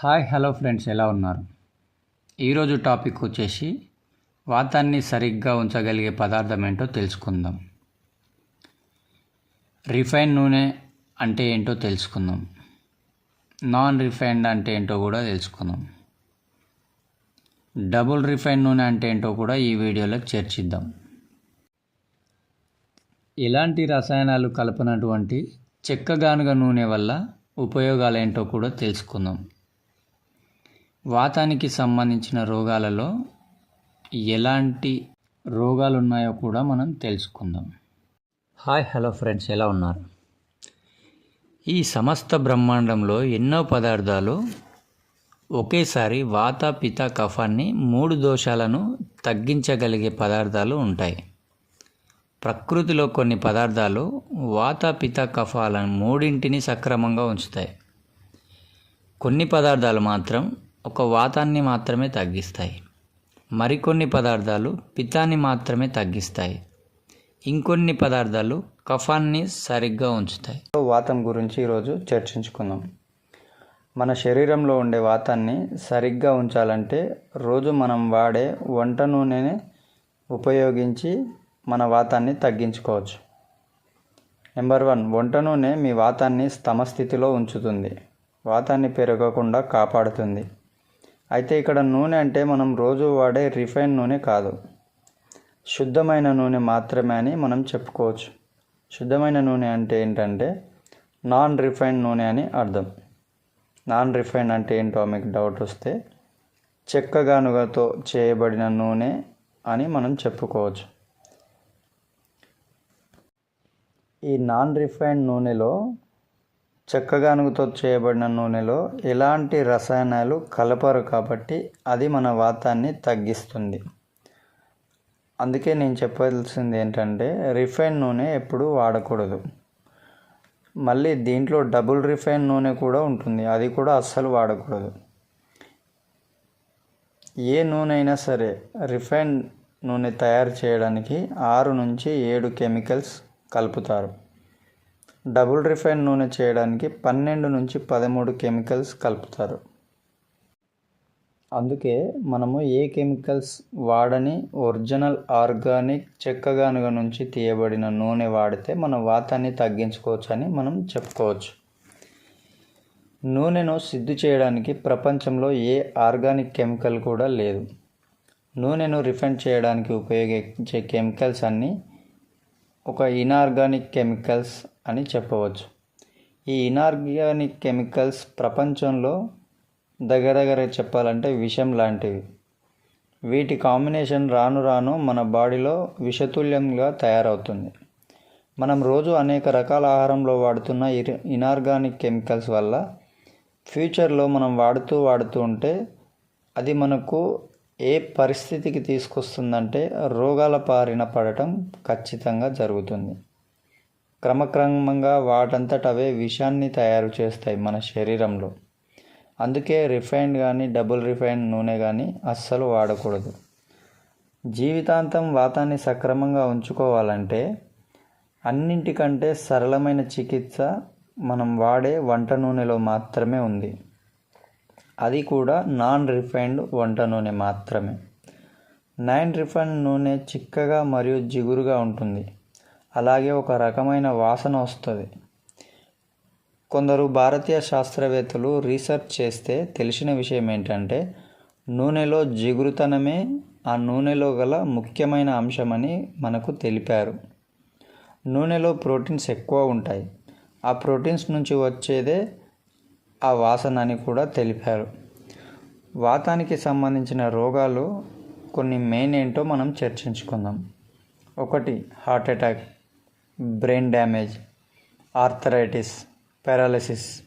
Hi hello friends ఎలా ఉన్నారు? ఈరోజు టాపిక్ వచ్చేసి వాతాన్ని సరిగ్గా ఉంచగలిగే పదార్థం ఏంటో తెలుసుకుందాం. రిఫైన్ నూనె అంటే ఏంటో తెలుసుకుందాం. నాన్ రిఫైన్డ్ అంటే ఏంటో కూడా తెలుసుకుందాం. డబుల్ రిఫైన్ నూనె అంటే ఏంటో కూడా ఈ వీడియోలో చర్చిద్దాం. ఎలాంటి రసాయనాలు కలపనటువంటి చెక్కగానుగ నూనె వల్ల ఉపయోగాలు ఏంటో కూడా తెలుసుకుందాం. వాతానికి సంబంధించిన రోగాలలో ఎలాంటి రోగాలు ఉన్నాయో కూడా మనం తెలుసుకుందాం. హాయ్ హలో ఫ్రెండ్స్ ఎలా ఉన్నారు? ఈ సమస్త బ్రహ్మాండంలో ఎన్నో పదార్థాలు ఒకేసారి వాత పిత కఫాన్ని మూడు దోషాలను తగ్గించగలిగే పదార్థాలు ఉంటాయి. ప్రకృతిలో కొన్ని పదార్థాలు వాత పిత కఫాలను మూడింటిని సక్రమంగా ఉంచుతాయి. కొన్ని పదార్థాలు మాత్రం ఒక వాతాన్ని మాత్రమే తగ్గిస్తాయి. మరికొన్ని పదార్థాలు పిత్తాన్ని మాత్రమే తగ్గిస్తాయి. ఇంకొన్ని పదార్థాలు కఫాన్ని సరిగ్గా ఉంచుతాయి. వాతం గురించి ఈరోజు చర్చించుకుందాం. మన శరీరంలో ఉండే వాతాన్ని సరిగ్గా ఉంచాలంటే రోజు మనం వాడే వంట నూనెని ఉపయోగించి మన వాతాన్ని తగ్గించుకోవచ్చు. నెంబర్ వన్ వంట నూనె మీ వాతాన్ని స్థమస్థితిలో ఉంచుతుంది. వాతాన్ని పెరగకుండా కాపాడుతుంది. అయితే ఇక్కడ నూనె అంటే మనం రోజు వాడే రిఫైన్ నూనె కాదు. శుద్ధమైన నూనె మాత్రమే అని మనం చెప్పుకోవచ్చు. శుద్ధమైన నూనె అంటే ఏంటంటే నాన్ రిఫైన్ నూనె అని అర్థం. నాన్ రిఫైన్ అంటే ఏంటో మీకు డౌట్ వస్తే చెక్కగానుగతో చేయబడిన నూనె అని మనం చెప్పుకోవచ్చు. ఈ నాన్ రిఫైన్డ్ నూనెలో చెక్కగానుగుతో చేయబడిన నూనెలో ఎలాంటి రసాయనాలు కలపరు కాబట్టి అది మన వాతాన్ని తగ్గిస్తుంది. అందుకే నేను చెప్పాల్సింది ఏంటంటే రిఫైన్ నూనె ఎప్పుడు వాడకూడదు. మళ్ళీ దీంట్లో డబుల్ రిఫైన్ నూనె కూడా ఉంటుంది. అది కూడా అస్సలు వాడకూడదు. ఏ నూనె అయినా సరే రిఫైన్ నూనె తయారు చేయడానికి ఆరు నుంచి ఏడు కెమికల్స్ కలుపుతారు. డబుల్ రిఫైన్ నూనె చేయడానికి పన్నెండు నుంచి పదమూడు కెమికల్స్ కలుపుతారు. అందుకే మనము ఏ కెమికల్స్ వాడని ఒరిజినల్ ఆర్గానిక్ చెక్కగానుగ నుంచి తీయబడిన నూనె వాడితే మన వాతాన్ని తగ్గించుకోవచ్చు అని మనం చెప్పుకోవచ్చు. నూనెను సిద్ధి చేయడానికి ప్రపంచంలో ఏ ఆర్గానిక్ కెమికల్ కూడా లేదు. నూనెను రిఫైన్ చేయడానికి ఉపయోగించే కెమికల్స్ అన్నీ ఒక ఇనార్గానిక్ కెమికల్స్ అని చెప్పవచ్చు. ఈ ఇనార్గానిక్ కెమికల్స్ ప్రపంచంలో దగ్గర దగ్గర చెప్పాలంటే విషం లాంటివి. వీటి కాంబినేషన్ రాను రాను మన బాడీలో విషతుల్యంగా తయారవుతుంది. మనం రోజు అనేక రకాల ఆహారంలో వాడుతున్న ఇనార్గానిక్ కెమికల్స్ వల్ల ఫ్యూచర్లో మనం వాడుతూ వాడుతూ ఉంటే అది మనకు ఏ పరిస్థితికి తీసుకొస్తుందంటే రోగాల పారిన పడటం ఖచ్చితంగా జరుగుతుంది. క్రమక్రమంగా వాటంతట అవే విషాన్ని తయారు చేస్తాయి మన శరీరంలో. అందుకే రిఫైన్డ్ కానీ డబుల్ రిఫైన్డ్ నూనె కానీ అస్సలు వాడకూడదు. జీవితాంతం వాతాన్ని సక్రమంగా ఉంచుకోవాలంటే అన్నింటికంటే సరళమైన చికిత్స మనం వాడే వంట నూనెలో మాత్రమే ఉంది. అది కూడా నాన్ రిఫైన్డ్ వంట నూనె మాత్రమే. నైన్ రిఫైన్డ్ నూనె చిక్కగా మరియు జిగురుగా ఉంటుంది. అలాగే ఒక రకమైన వాసన వస్తుంది. కొందరు భారతీయ శాస్త్రవేత్తలు రీసెర్చ్ చేస్తే తెలిసిన విషయం ఏంటంటే నూనెలో జిగురుతనమే ఆ నూనెలో గల ముఖ్యమైన అంశమని మనకు తెలిపారు. నూనెలో ప్రోటీన్స్ ఎక్కువ ఉంటాయి. ఆ ప్రోటీన్స్ నుంచి వచ్చేదే ఆ వాసన అని కూడా తెలిపారు. వాతానికి సంబంధించిన రోగాలు కొన్ని మెయిన్ ఏంటో మనం చర్చించుకుందాం. ఒకటి heart attack. Brain damage arthritis paralysis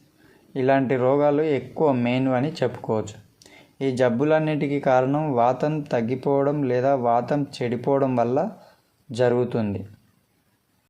ఇలాంటి రోగాలు ఎక్కువ మెయిన్ అని చెప్పుకోవచ్చు. ఈ జబ్బులన్నిటికీ కారణం వాతం తగ్గిపోవడం లేదా వాతం చెడిపోవడం వల్ల జరుగుతుంది.